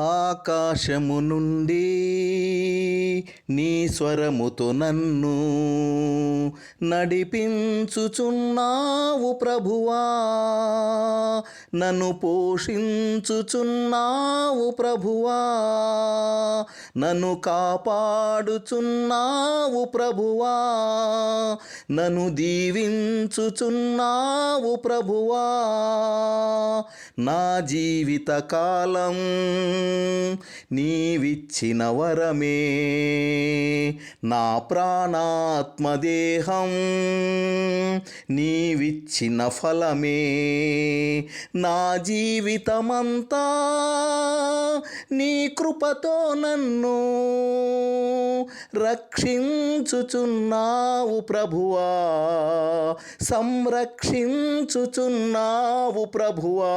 ఆకాశము నుండి నీ స్వరముతో నన్ను నడిపించుచున్నావు ప్రభువా. నన్ను పోషించుచున్నావు ప్రభువా. నన్ను కాపాడుచున్నావు ప్రభువా. నన్ను దీవించుచున్నావు ప్రభువా. నా జీవిత కాలం నీవిచ్చిన వరమే. నా ప్రాణాత్మదేహం నీవిచ్చిన ఫలమే. నా జీవితమంతా నీ కృపతో నన్ను రక్షించుచున్నావు ప్రభువా. సంరక్షించుచున్నావు ప్రభువా.